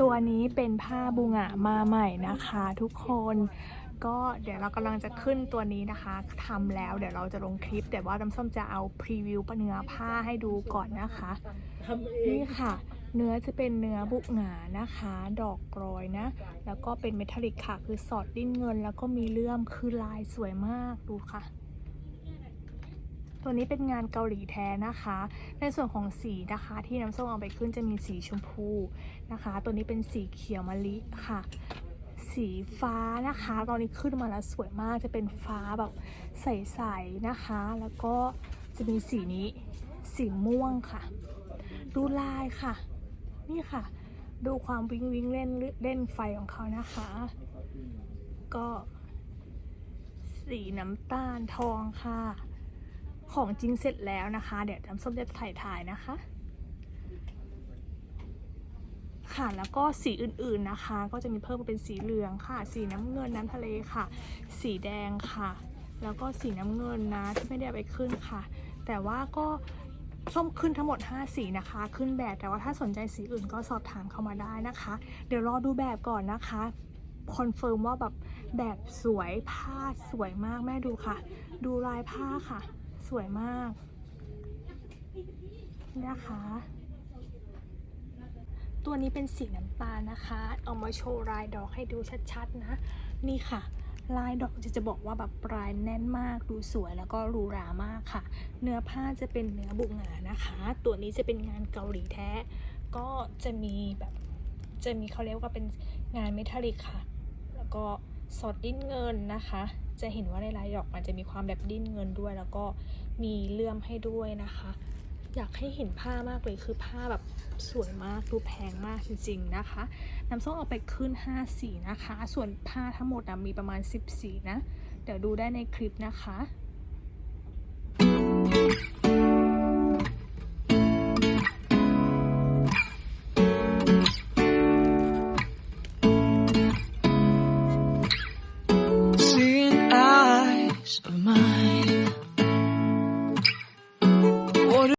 ตัวนี้เป็นผ้าบุงะมาใหม่นะคะ ทุกคนก็เดี๋ยวเรากำลังจะขึ้นตัวนี้นะคะทำแล้วเดี๋ยวเราจะลงคลิป แต่ว่าน้ำส้มจะเอาพรีวิวเนื้อผ้าให้ดูก่อนนะคะนี่ค่ะ เนื้อจะเป็นเนื้อบุกหงานะคะ ดอกกรอยนะ แล้วก็เป็นเมทัลลิกค่ะ คือสอดดิ้นเงิน แล้วก็มีเลื่อมคือลายสวยมากดูค่ะ ตัวนี้เป็นงานเกาหลีแท้นะคะ ในส่วนของสีนะคะ ที่น้ำส้มเอาไปขึ้นจะมีสีชมพูนะคะ ตัวนี้เป็นสีเขียวมะลิค่ะ สีฟ้านะคะ ตอนนี้ขึ้นมาแล้วสวยมากจะเป็นฟ้าแบบใสๆนะคะ แล้วก็จะมีสีนี้สีม่วงค่ะ ดูลายค่ะ นี่ค่ะ ดูความวิงวิงเล่นเล่นไฟของเขานะคะ ก็สีน้ำตาลทองค่ะ ของจริงเสร็จแล้วนะคะ เดี๋ยวน้ำส้มจะถ่ายถ่ายนะคะ ค่ะแล้วก็สีอื่นๆนะคะ ก็จะมีเพิ่มเป็นสีเหลืองค่ะ สีน้ำเงินน้ำทะเลค่ะ สีแดงค่ะ แล้วก็สีน้ำเงินนะที่ไม่ได้ไปขึ้นค่ะ แต่ว่าก็ส้มขึ้นทั้งหมด 5 สีนะคะ ขึ้นแบบแต่ว่าถ้าสนใจสีอื่นก็สอบถามเข้ามาได้นะคะ เดี๋ยวรอดูแบบก่อนนะคะคอนเฟิร์มว่าแบบแบบสวยผ้าสวยมากแม่ดูค่ะ ดูลายผ้าค่ะ สวยมากนะคะ ตัวนี้เป็นสีน้ำตาลนะคะ เอามาโชว์ลายดอกให้ดูชัดๆนะ นี่ค่ะ ลายดอกจะจะบอกว่าแบบปลายแน่นมาก ดูสวยแล้วก็รูรามากค่ะ เนื้อผ้าจะเป็นเนื้อบุงานะคะ ตัวนี้จะเป็นงานเกาหลีแท้ ก็จะมีแบบ จะมีเขาเรียกว่าเป็นงานเมทัลลิกค่ะ แล้วก็ สอดดิ้นเงินนะคะ จะเห็นว่าในลายดอกมันจะมีความแบบดิ้นเงินด้วย แล้วก็มีเลื่อมให้ด้วยนะคะ อยากให้เห็นผ้ามากเลยคือผ้าแบบสวยมากดูแพงมากจริงๆนะคะน้ำส้มเอาไปขึ้น5สีนะคะ ส่วนผ้าทั้งหมดมีประมาณ10สีนะ เดี๋ยวดูได้ในคลิปนะคะ of mine.